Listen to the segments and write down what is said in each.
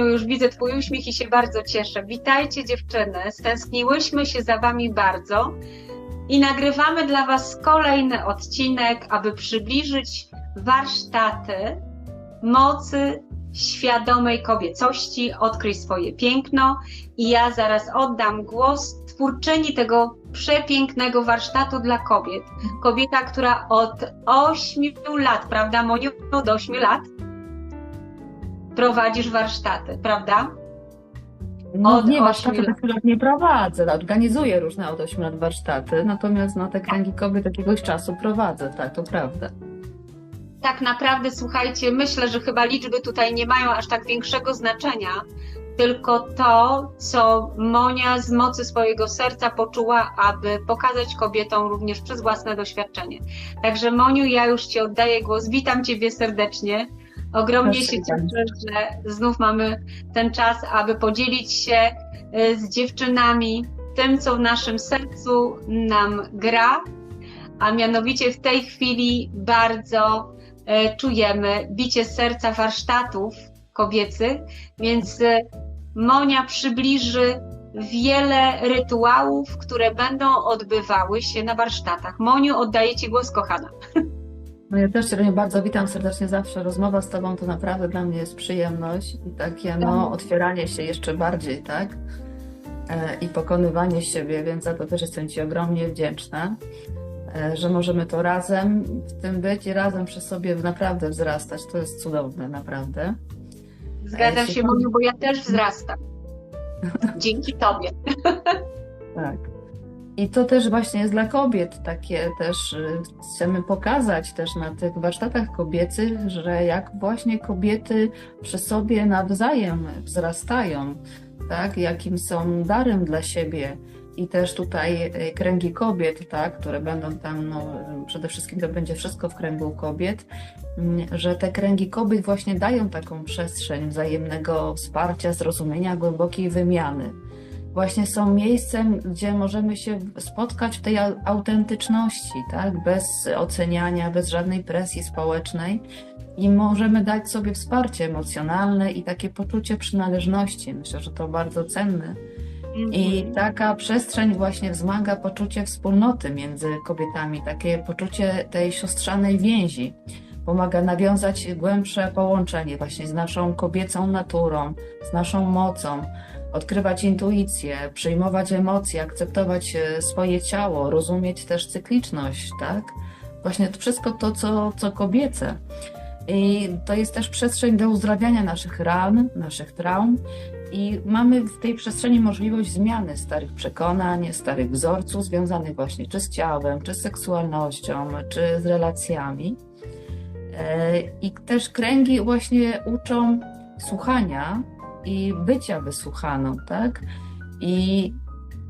Moniu, już widzę Twój uśmiech i się bardzo cieszę. Witajcie dziewczyny, stęskniłyśmy się za Wami bardzo i nagrywamy dla Was kolejny odcinek, aby przybliżyć warsztaty mocy świadomej kobiecości, odkryj swoje piękno i ja zaraz oddam głos twórczyni tego przepięknego warsztatu dla kobiet. Kobieta, która od 8 lat, prawda Moniu, od 8 lat prowadzisz warsztaty, prawda? No Od nie, warsztaty tak lat nie prowadzę, organizuję różne od 8 lat warsztaty, natomiast no, te kręgi kobiet jakiegoś czasu prowadzę, tak, to prawda. Tak naprawdę, słuchajcie, myślę, że chyba liczby tutaj nie mają aż tak większego znaczenia, tylko to, co Monia z mocy swojego serca poczuła, aby pokazać kobietom również przez własne doświadczenie. Także Moniu, ja już Ci oddaję głos. Witam Ciebie serdecznie. Ogromnie się cieszę, że znów mamy ten czas, aby podzielić się y, z dziewczynami tym, co w naszym sercu nam gra, a mianowicie w tej chwili bardzo e, czujemy bicie serca warsztatów kobiecych, więc e, Monia przybliży wiele rytuałów, które będą odbywały się na warsztatach. Moniu, oddaję Ci głos, kochana. No ja też Cię bardzo witam serdecznie zawsze. Rozmowa z Tobą to naprawdę dla mnie jest przyjemność i takie no, otwieranie się jeszcze bardziej, tak? E, I pokonywanie siebie, więc za to też jestem Ci ogromnie wdzięczna, e, że możemy to razem w tym być i razem przy sobie naprawdę wzrastać. To jest cudowne, naprawdę. Zgadzam jeśli się, Moniu, bo ja też wzrastam. Dzięki Tobie. Tak. I to też właśnie jest dla kobiet takie też y, chcemy pokazać też na tych warsztatach kobiecych, że jak właśnie kobiety przy sobie nawzajem wzrastają, tak, jakim są darem dla siebie. I też tutaj y, kręgi kobiet, tak, które będą tam, no, przede wszystkim to będzie wszystko w kręgu kobiet, mm, że te kręgi kobiet właśnie dają taką przestrzeń wzajemnego wsparcia, zrozumienia, głębokiej wymiany właśnie są miejscem, gdzie możemy się spotkać w tej au- autentyczności, tak? Bez oceniania, bez żadnej presji społecznej i możemy dać sobie wsparcie emocjonalne i takie poczucie przynależności. Myślę, że to bardzo cenne. I taka przestrzeń właśnie wzmaga poczucie wspólnoty między kobietami, takie poczucie tej siostrzanej więzi. Pomaga nawiązać głębsze połączenie właśnie z naszą kobiecą naturą, z naszą mocą, odkrywać intuicję, przyjmować emocje, akceptować e, swoje ciało, rozumieć też cykliczność, tak? Właśnie to wszystko to, co, co kobiece. I to jest też przestrzeń do uzdrawiania naszych ran, naszych traum. I mamy w tej przestrzeni możliwość zmiany starych przekonań, starych wzorców związanych właśnie czy z ciałem, czy z seksualnością, czy z relacjami. E, I też kręgi właśnie uczą słuchania i bycia wysłuchaną, tak? I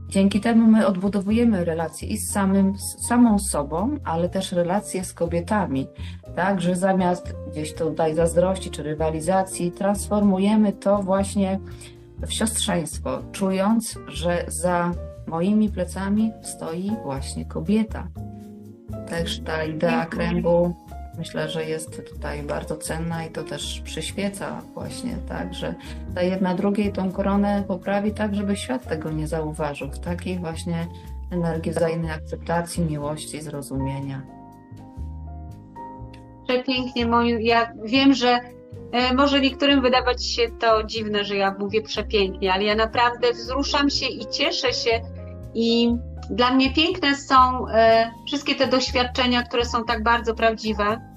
dzięki temu my odbudowujemy relacje i z samym, z samą sobą, ale też relacje z kobietami, tak? Że zamiast gdzieś tutaj zazdrości czy rywalizacji, transformujemy to właśnie w siostrzeństwo, czując, że za moimi plecami stoi właśnie kobieta. Też ta idea kręgu myślę, że jest tutaj bardzo cenna i to też przyświeca właśnie, tak, że ta jedna drugiej tą koronę poprawi tak, żeby świat tego nie zauważył, w takiej właśnie energii wzajemnej akceptacji, miłości, zrozumienia. Przepięknie, Moniu. Ja wiem, że e, może niektórym wydawać się to dziwne, że ja mówię przepięknie, ale ja naprawdę wzruszam się i cieszę się i dla mnie piękne są e, wszystkie te doświadczenia, które są tak bardzo prawdziwe.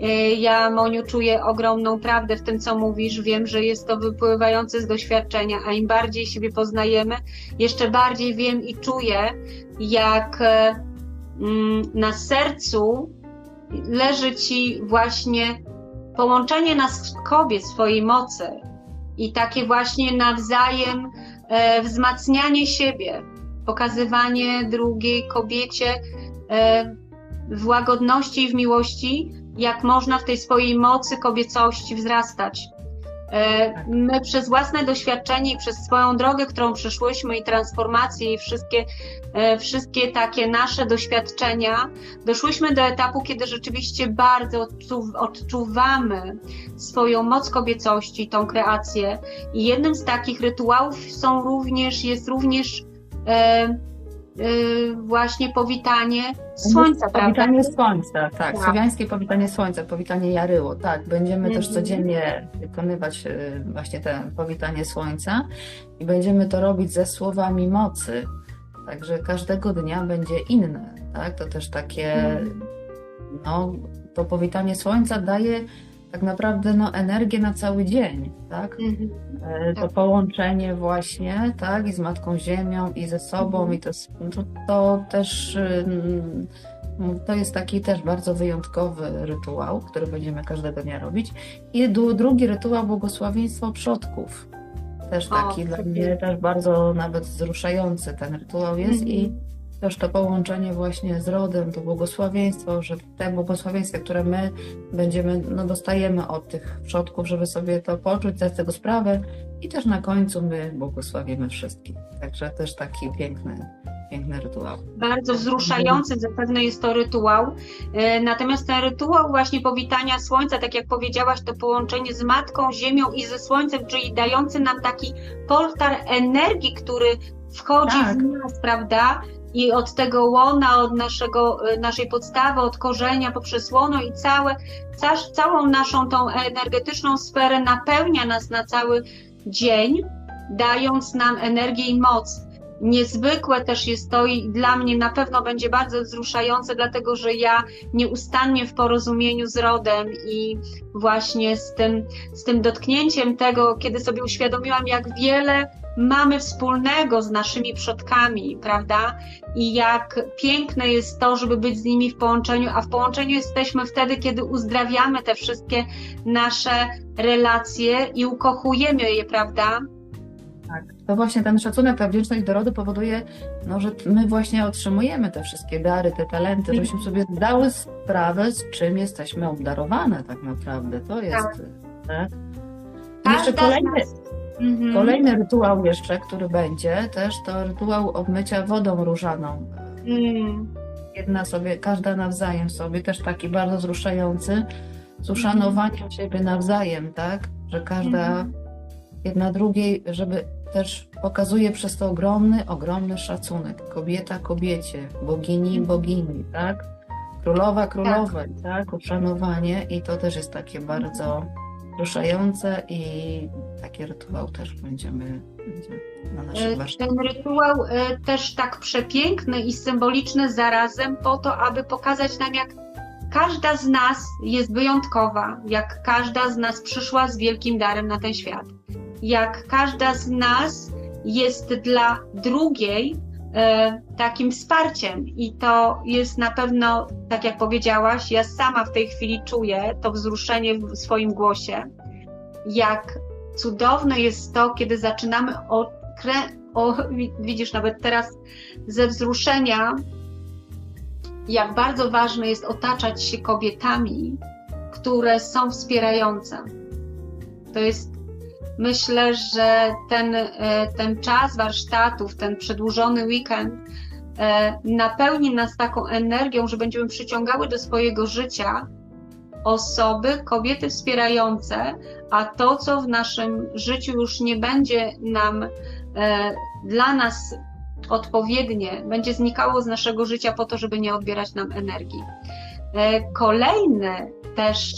E, Ja, Moniu, czuję ogromną prawdę w tym, co mówisz. Wiem, że jest to wypływające z doświadczenia, a im bardziej siebie poznajemy, jeszcze bardziej wiem i czuję, jak e, mm, na sercu leży ci właśnie połączenie nas kobiet swojej mocy i takie właśnie nawzajem e, wzmacnianie siebie, pokazywanie drugiej kobiecie w łagodności i w miłości, jak można w tej swojej mocy kobiecości wzrastać. E, my przez własne doświadczenie i przez swoją drogę, którą przeszłyśmy i transformację i wszystkie, e, wszystkie takie nasze doświadczenia, doszłyśmy do etapu, kiedy rzeczywiście bardzo odczuwamy swoją moc kobiecości, tą kreację. I jednym z takich rytuałów są również, jest również e, właśnie powitanie słońca, prawda? Powitanie słońca, tak. tak. Słowiańskie powitanie słońca, powitanie Jaryło, tak. Będziemy też mhm. codziennie wykonywać y, właśnie to powitanie słońca i będziemy to robić ze słowami mocy. Także każdego dnia będzie inne, tak? To też takie, mhm. no, to powitanie słońca daje tak naprawdę no, energię na cały dzień, tak? Mhm. E, to tak. połączenie właśnie, tak, i z Matką Ziemią, i ze sobą, mhm. i to, to, to też mm, to jest taki też bardzo wyjątkowy rytuał, który będziemy każdego dnia robić. I drugi rytuał błogosławieństwo przodków. Też taki o, dla mnie też bardzo nawet wzruszający ten rytuał jest i mhm też to połączenie właśnie z rodem, to błogosławieństwo, że te błogosławieństwa, które my będziemy, no dostajemy od tych przodków, żeby sobie to poczuć, zdać tego sprawę i też na końcu my błogosławimy wszystkich. Także też taki piękny, piękny rytuał. Bardzo wzruszający zapewne jest to rytuał. E, natomiast ten rytuał właśnie powitania słońca, tak jak powiedziałaś, to połączenie z Matką, Ziemią i ze Słońcem, czyli dający nam taki portal energii, który wchodzi tak. w nas, prawda? I od tego łona, od naszego, y, naszej podstawy, od korzenia poprzez łono i całe, ca, całą naszą tą energetyczną sferę napełnia nas na cały dzień, dając nam energię i moc. Niezwykłe też jest to i dla mnie na pewno będzie bardzo wzruszające, dlatego że ja nieustannie w porozumieniu z rodem i właśnie z tym, z tym dotknięciem tego, kiedy sobie uświadomiłam, jak wiele mamy wspólnego z naszymi przodkami, prawda? I jak piękne jest to, żeby być z nimi w połączeniu, a w połączeniu jesteśmy wtedy, kiedy uzdrawiamy te wszystkie nasze relacje i ukochujemy je, prawda? Tak. To właśnie ten szacunek, ta wdzięczność do rodu powoduje, no, że my właśnie otrzymujemy te wszystkie dary, te talenty, żebyśmy sobie zdały sprawę, z czym jesteśmy obdarowane tak naprawdę. To jest. Tak. tak? Jeszcze kolejny, Mhm. Kolejny rytuał jeszcze, który będzie też, to rytuał obmycia wodą różaną. Mm. Jedna sobie, każda nawzajem sobie, też taki bardzo wzruszający, z uszanowaniem mm. siebie nawzajem, tak? Że każda mm. jedna drugiej, żeby też pokazuje przez to ogromny, ogromny szacunek. Kobieta kobiecie, bogini mhm. bogini, tak? Królowa królowej, tak. tak? Uszanowanie i to też jest takie bardzo wzruszające i taki rytuał też będziemy, będzie na naszych e, warsztatach. Ten rytuał e, też tak przepiękny i symboliczny zarazem po to, aby pokazać nam, jak każda z nas jest wyjątkowa, jak każda z nas przyszła z wielkim darem na ten świat, jak każda z nas jest dla drugiej takim wsparciem. I to jest na pewno, tak jak powiedziałaś, ja sama w tej chwili czuję to wzruszenie w swoim głosie. Jak cudowne jest to, kiedy zaczynamy o, o widzisz, nawet teraz ze wzruszenia, jak bardzo ważne jest otaczać się kobietami, które są wspierające. To jest myślę, że ten, e, ten czas warsztatów, ten przedłużony weekend e, napełni nas taką energią, że będziemy przyciągały do swojego życia osoby, kobiety wspierające, a to, co w naszym życiu już nie będzie nam e, dla nas odpowiednie, będzie znikało z naszego życia po to, żeby nie odbierać nam energii. Kolejny też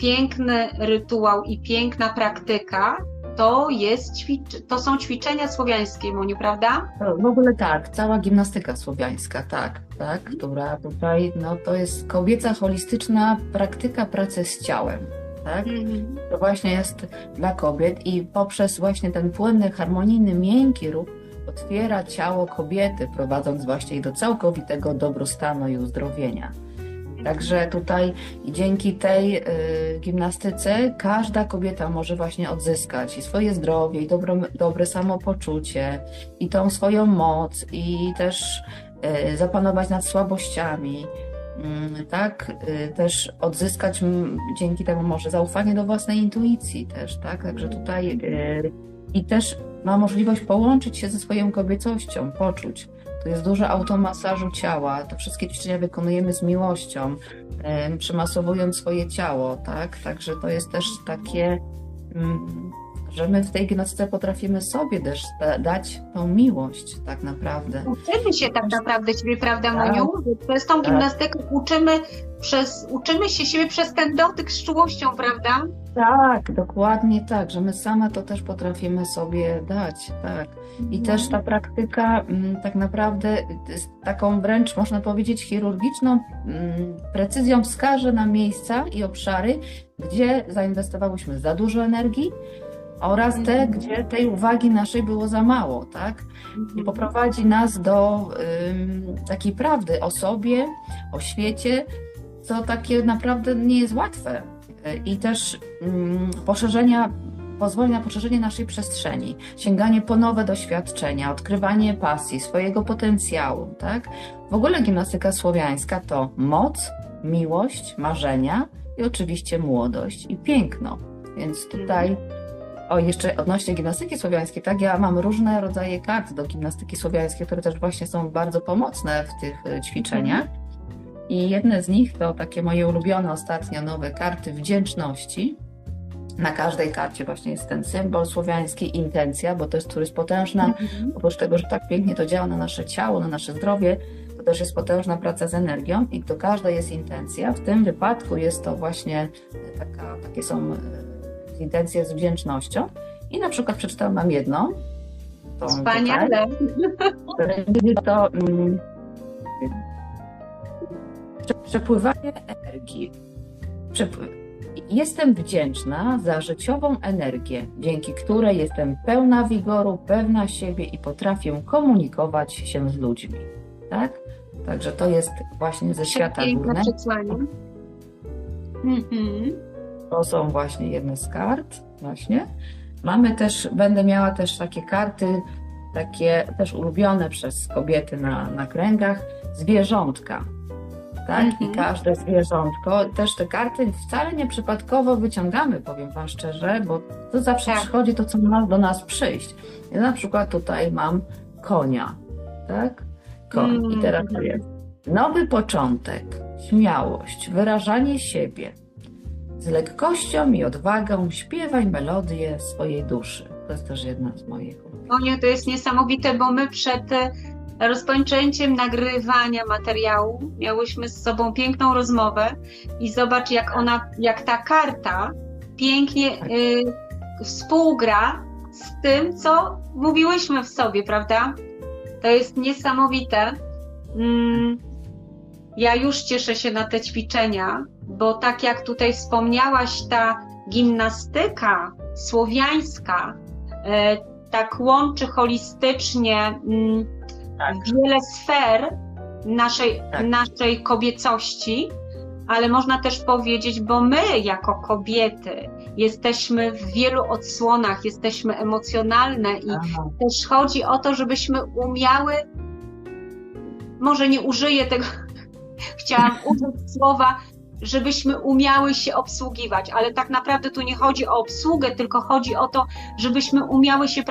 piękny rytuał i piękna praktyka to, jest ćwicz- to są ćwiczenia słowiańskie, Moniu, prawda? W ogóle tak, cała gimnastyka słowiańska, tak, tak, która tutaj, no to jest kobieca holistyczna praktyka pracy z ciałem. Tak? Mhm. To właśnie jest dla kobiet i poprzez właśnie ten płynny, harmonijny, miękki ruch otwiera ciało kobiety, prowadząc właśnie do całkowitego dobrostanu i uzdrowienia. Także tutaj dzięki tej y, gimnastyce każda kobieta może właśnie odzyskać i swoje zdrowie, i dobro, dobre samopoczucie, i tą swoją moc, i też y, zapanować nad słabościami. mm, tak, y, też odzyskać dzięki temu może zaufanie do własnej intuicji też, tak, także tutaj y, i też ma możliwość połączyć się ze swoją kobiecością, poczuć. To jest dużo automasażu ciała, te wszystkie ćwiczenia wykonujemy z miłością, przemasowując swoje ciało, tak, także to jest też takie mm, że my w tej gimnastyce potrafimy sobie też dać tą miłość tak naprawdę. Uczymy się tak naprawdę siebie, prawda tak. Moniu? Przez tą tak. gimnastykę uczymy, przez, uczymy się siebie przez ten dotyk z czułością, prawda? Tak, dokładnie tak, że my same to też potrafimy sobie dać, tak. I też ta praktyka mm, tak naprawdę z taką wręcz można powiedzieć chirurgiczną mm, precyzją wskaże na miejsca i obszary, gdzie zainwestowałyśmy za dużo energii, oraz te, mhm. gdzie tej uwagi naszej było za mało, tak? I mhm. poprowadzi nas do ym, takiej prawdy o sobie, o świecie, co takie naprawdę nie jest łatwe. I też ym, poszerzenia, pozwoli na poszerzenie naszej przestrzeni, sięganie po nowe doświadczenia, odkrywanie pasji, swojego potencjału, tak? W ogóle gimnastyka słowiańska to moc, miłość, marzenia i oczywiście młodość i piękno. Więc tutaj o, jeszcze odnośnie gimnastyki słowiańskiej, tak, ja mam różne rodzaje kart do gimnastyki słowiańskiej, które też właśnie są bardzo pomocne w tych e, ćwiczeniach. I jedne z nich to takie moje ulubione ostatnio nowe karty wdzięczności. Na każdej karcie właśnie jest ten symbol słowiański, intencja, bo to jest, który jest potężna, mhm. oprócz tego, że tak pięknie to działa na nasze ciało, na nasze zdrowie, to też jest potężna praca z energią i do każdej jest intencja. W tym wypadku jest to właśnie taka, takie są e, intencje z wdzięcznością. I na przykład przeczytałam jedną. Wspaniale. Tutaj, to przepływanie energii. Jestem wdzięczna za życiową energię, dzięki której jestem pełna wigoru, pewna siebie i potrafię komunikować się z ludźmi. Tak? Także to jest właśnie ze świata górnego. Mhm. To są właśnie jedne z kart, właśnie. Mamy też, będę miała też takie karty, takie też ulubione przez kobiety na, na kręgach, zwierzątka. Tak? I mhm. każde zwierzątko, też te karty wcale nie przypadkowo wyciągamy, powiem Wam szczerze, bo to zawsze tak. przychodzi to, co ma do nas przyjść. Ja na przykład tutaj mam konia, tak? Koń. I teraz to jest nowy początek, śmiałość, wyrażanie siebie, z lekkością i odwagą śpiewaj melodię swojej duszy. To jest też jedna z moich. Monia, to jest niesamowite, bo my przed rozpoczęciem nagrywania materiału miałyśmy z sobą piękną rozmowę i zobacz, jak ona, jak ta karta pięknie y, współgra z tym, co mówiłyśmy w sobie, prawda? To jest niesamowite. Mm, ja już cieszę się na te ćwiczenia, bo tak jak tutaj wspomniałaś, ta gimnastyka słowiańska e, tak łączy holistycznie mm, tak. wiele sfer naszej, tak. naszej kobiecości, ale można też powiedzieć, bo my jako kobiety jesteśmy w wielu odsłonach, jesteśmy emocjonalne i Aha. też chodzi o to, żebyśmy umiały, może nie użyję tego, chciałam użyć słowa żebyśmy umiały się obsługiwać, ale tak naprawdę tu nie chodzi o obsługę, tylko chodzi o to, żebyśmy umiały się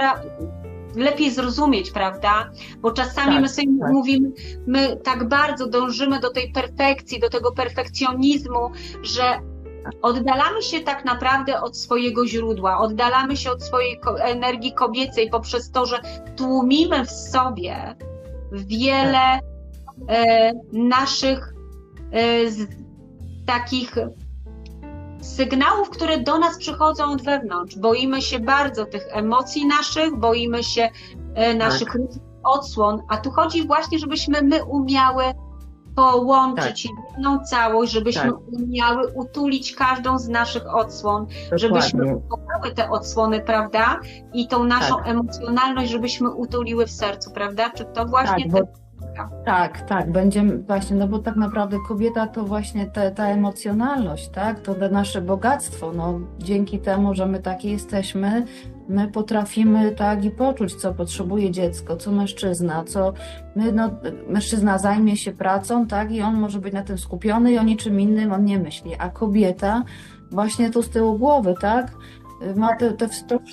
lepiej zrozumieć, prawda? Bo czasami tak, my sobie tak. mówimy, my tak bardzo dążymy do tej perfekcji, do tego perfekcjonizmu, że oddalamy się tak naprawdę od swojego źródła, oddalamy się od swojej energii kobiecej poprzez to, że tłumimy w sobie wiele e, naszych e, takich sygnałów, które do nas przychodzą od wewnątrz. Boimy się bardzo tych emocji naszych, boimy się e, naszych tak. odsłon, a tu chodzi właśnie, żebyśmy my umiały połączyć tak. jedną całość, żebyśmy tak. umiały utulić każdą z naszych odsłon, Dokładnie. żebyśmy utuliły te odsłony, prawda? I tą naszą tak. emocjonalność, żebyśmy utuliły w sercu, prawda? Czy to właśnie tak, bo, kobieta. Tak, tak, będziemy właśnie, no bo tak naprawdę kobieta to właśnie te, ta emocjonalność, tak, to nasze bogactwo, no. Dzięki temu, że my takie jesteśmy, my potrafimy tak i poczuć, co potrzebuje dziecko, co mężczyzna, co my, no, mężczyzna zajmie się pracą, tak, i on może być na tym skupiony i o niczym innym on nie myśli, a kobieta właśnie tu z tyłu głowy, tak, ma te, te,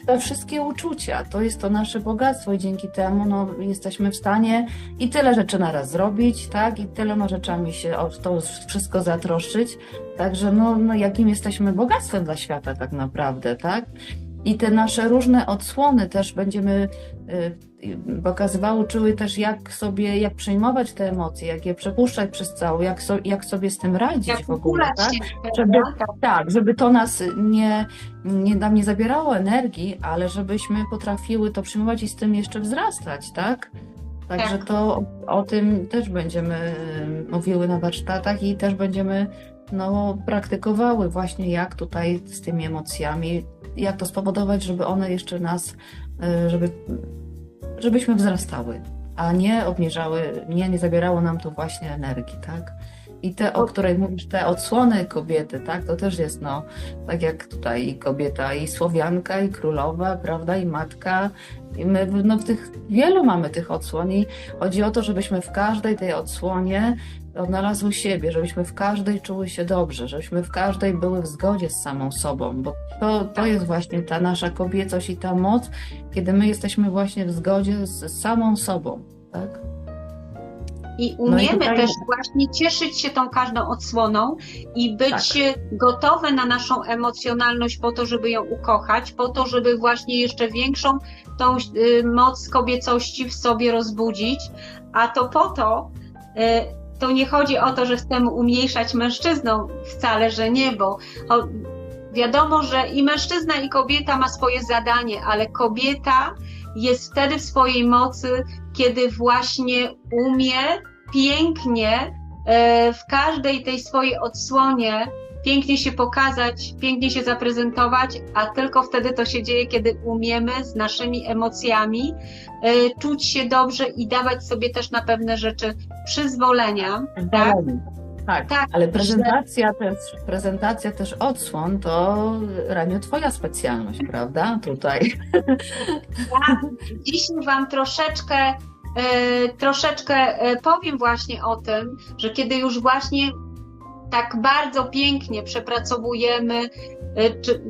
te, wszystkie uczucia. To jest to nasze bogactwo i dzięki temu no, jesteśmy w stanie i tyle rzeczy naraz zrobić, tak? I tyloma rzeczami się o to wszystko zatroszczyć. Także no, no jakim jesteśmy bogactwem dla świata tak naprawdę, tak? I te nasze różne odsłony też będziemy y, pokazywały, uczyły też jak sobie, jak przejmować te emocje, jak je przepuszczać przez całą, jak, so, jak sobie z tym radzić jak w ogóle, tak? Żeby, tak, żeby to nas nie, nie, nam nie zabierało energii, ale żebyśmy potrafiły to przyjmować i z tym jeszcze wzrastać, tak? Także tak. to o tym też będziemy y, mówiły na warsztatach i też będziemy no, praktykowały właśnie jak tutaj z tymi emocjami jak to spowodować, żeby one jeszcze nas, e, żeby, żebyśmy wzrastały, a nie obniżały, nie, nie zabierało nam to właśnie energii, tak? I te, o której mówisz, te odsłony kobiety, tak, to też jest, no, tak jak tutaj i kobieta, i Słowianka, i królowa, prawda, i matka. I my, no, w tych, wielu mamy tych odsłon i chodzi o to, żebyśmy w każdej tej odsłonie odnalazły siebie, żebyśmy w każdej czuły się dobrze, żebyśmy w każdej były w zgodzie z samą sobą, bo to, to jest właśnie ta nasza kobiecość i ta moc, kiedy my jesteśmy właśnie w zgodzie z samą sobą, tak? I umiemy no i tutaj... też właśnie cieszyć się tą każdą odsłoną i być tak. gotowe na naszą emocjonalność po to, żeby ją ukochać, po to, żeby właśnie jeszcze większą tą y, moc kobiecości w sobie rozbudzić, a to po to, y, to nie chodzi o to, że chcemy umniejszać mężczyzną, wcale, że nie, bo wiadomo, że i mężczyzna, i kobieta ma swoje zadanie, ale kobieta jest wtedy w swojej mocy, kiedy właśnie umie pięknie e, w każdej tej swojej odsłonie pięknie się pokazać, pięknie się zaprezentować, a tylko wtedy to się dzieje, kiedy umiemy z naszymi emocjami y, czuć się dobrze i dawać sobie też na pewne rzeczy przyzwolenia. Tak? Tak, tak, ale prezentacja, że... też, prezentacja też odsłon to Raniu twoja specjalność, prawda? Tutaj. Ja dzisiaj Wam troszeczkę e, troszeczkę e, powiem właśnie o tym, że kiedy już właśnie tak bardzo pięknie przepracowujemy, y, czy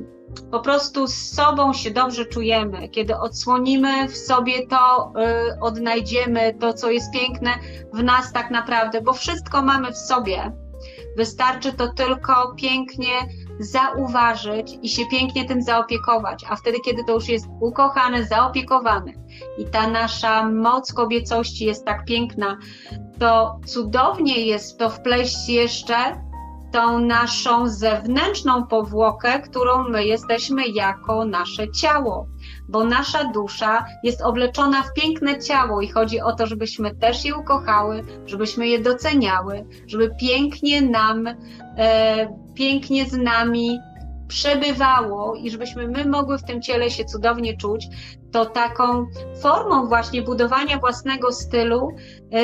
po prostu z sobą się dobrze czujemy, kiedy odsłonimy w sobie to, y, odnajdziemy to, co jest piękne w nas tak naprawdę, bo wszystko mamy w sobie. Wystarczy to tylko pięknie zauważyć i się pięknie tym zaopiekować, a wtedy, kiedy to już jest ukochane, zaopiekowane i ta nasza moc kobiecości jest tak piękna, to cudownie jest to wpleść jeszcze tą naszą zewnętrzną powłokę, którą my jesteśmy jako nasze ciało, bo nasza dusza jest obleczona w piękne ciało i chodzi o to, żebyśmy też je ukochały, żebyśmy je doceniały, żeby pięknie nam, e, pięknie z nami przebywało i żebyśmy my mogły w tym ciele się cudownie czuć, to taką formą właśnie budowania własnego stylu e,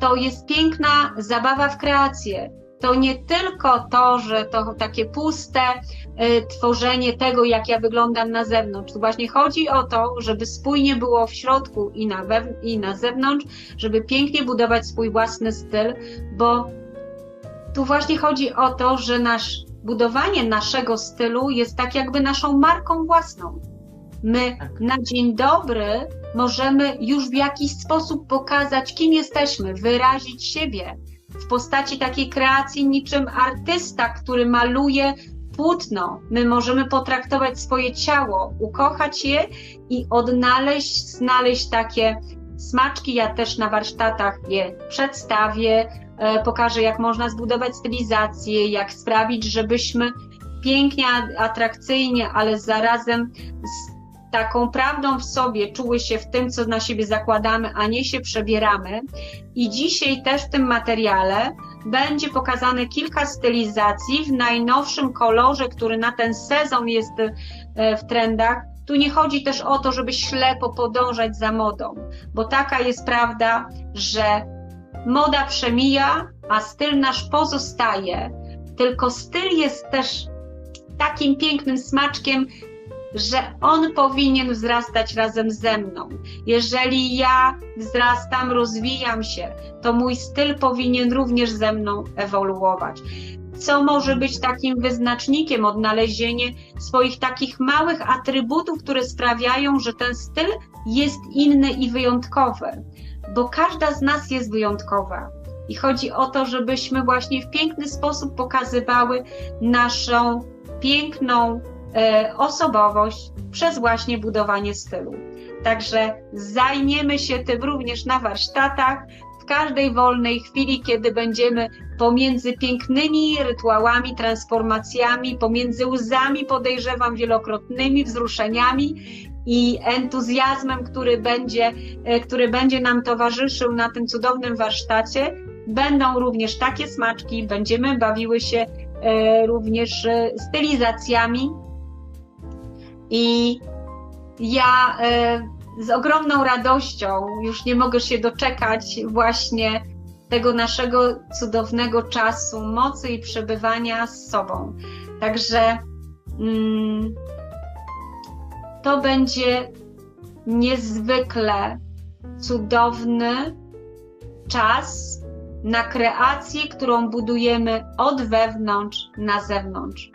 to jest piękna zabawa w kreację to nie tylko to, że to takie puste y, tworzenie tego, jak ja wyglądam na zewnątrz. Tu właśnie chodzi o to, żeby spójnie było w środku i na, i na zewnątrz, żeby pięknie budować swój własny styl, bo tu właśnie chodzi o to, że nasz, budowanie naszego stylu jest tak jakby naszą marką własną. My tak. na dzień dobry możemy już w jakiś sposób pokazać, kim jesteśmy, wyrazić siebie, w postaci takiej kreacji niczym artysta, który maluje płótno. My możemy potraktować swoje ciało, ukochać je i odnaleźć, znaleźć takie smaczki. Ja też na warsztatach je przedstawię, e, pokażę, jak można zbudować stylizację, jak sprawić, żebyśmy pięknie, atrakcyjnie, ale zarazem z taką prawdą w sobie czuły się w tym, co na siebie zakładamy, a nie się przebieramy. I dzisiaj też w tym materiale będzie pokazane kilka stylizacji w najnowszym kolorze, który na ten sezon jest e, w trendach. Tu nie chodzi też o to, żeby ślepo podążać za modą, bo taka jest prawda, że moda przemija, a styl nasz pozostaje. Tylko styl jest też takim pięknym smaczkiem, że on powinien wzrastać razem ze mną. Jeżeli ja wzrastam, rozwijam się, to mój styl powinien również ze mną ewoluować. Co może być takim wyznacznikiem, odnalezienie swoich takich małych atrybutów, które sprawiają, że ten styl jest inny i wyjątkowy, bo każda z nas jest wyjątkowa. I chodzi o to, żebyśmy właśnie w piękny sposób pokazywały naszą piękną osobowość przez właśnie budowanie stylu. Także zajmiemy się tym również na warsztatach, w każdej wolnej chwili, kiedy będziemy pomiędzy pięknymi rytuałami, transformacjami, pomiędzy łzami, podejrzewam, wielokrotnymi wzruszeniami i entuzjazmem, który będzie, e, który będzie nam towarzyszył na tym cudownym warsztacie, będą również takie smaczki, będziemy bawiły się e, również e, stylizacjami i ja z ogromną radością już nie mogę się doczekać właśnie tego naszego cudownego czasu, mocy i przebywania z sobą. Także mm, to będzie niezwykle cudowny czas na kreację, którą budujemy od wewnątrz na zewnątrz.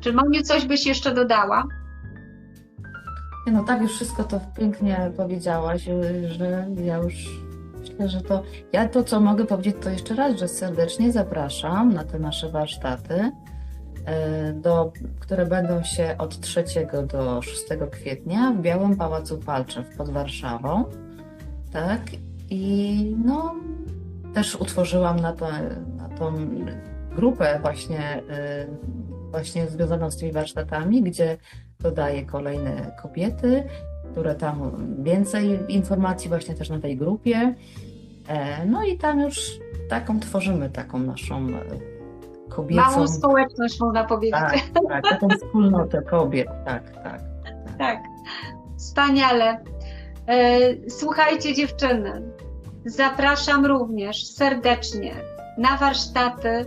Czy Moniu coś byś jeszcze dodała? No tak, już wszystko to pięknie powiedziałaś, że ja już myślę, że to ja to, co mogę powiedzieć, to jeszcze raz, że serdecznie zapraszam na te nasze warsztaty, e, do, które będą się od 3 do 6 kwietnia w Białym Pałacu Palczew pod Warszawą. Tak, i no, też utworzyłam na, to, na tą grupę właśnie, e, właśnie związaną z tymi warsztatami, gdzie dodaję kolejne kobiety, które tam więcej informacji właśnie też na tej grupie. E, no i tam już taką tworzymy taką naszą e, kobiecą. Małą społeczność można powiedzieć. Tak, tak taką wspólnotę kobiet, tak, tak. Tak, tak. wspaniale. E, słuchajcie dziewczyny, zapraszam również serdecznie na warsztaty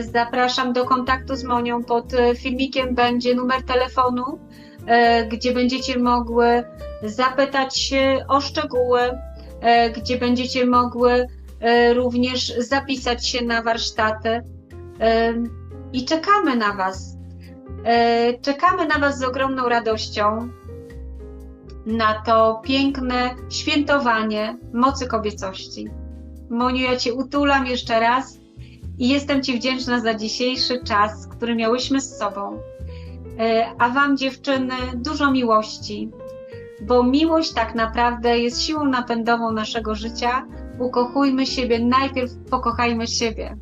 zapraszam do kontaktu z Monią. Pod e, filmikiem będzie numer telefonu, e, gdzie będziecie mogły zapytać się o szczegóły, gdzie będziecie mogły również zapisać się na warsztaty. I czekamy na Was. Czekamy na Was z ogromną radością na to piękne świętowanie mocy kobiecości. Moniu, ja Cię utulam jeszcze raz i jestem Ci wdzięczna za dzisiejszy czas, który miałyśmy z sobą. E, a Wam, dziewczyny, dużo miłości, bo miłość tak naprawdę jest siłą napędową naszego życia. Ukochujmy siebie, najpierw pokochajmy siebie.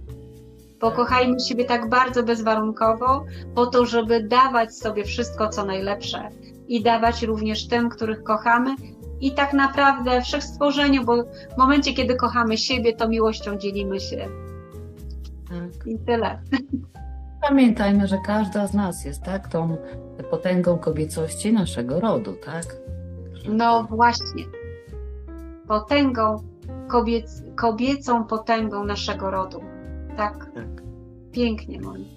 Pokochajmy siebie tak bardzo bezwarunkowo, po to, żeby dawać sobie wszystko, co najlepsze i dawać również tym, których kochamy. I tak naprawdę wszechstworzeniu, bo w momencie, kiedy kochamy siebie, to miłością dzielimy się tak. I tyle. Pamiętajmy, że każda z nas jest tak tą potęgą kobiecości naszego rodu, tak? No właśnie. Potęgą, kobiec, kobiecą potęgą naszego rodu. Tak. tak. Pięknie, moi.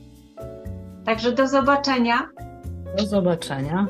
Także do zobaczenia. Do zobaczenia.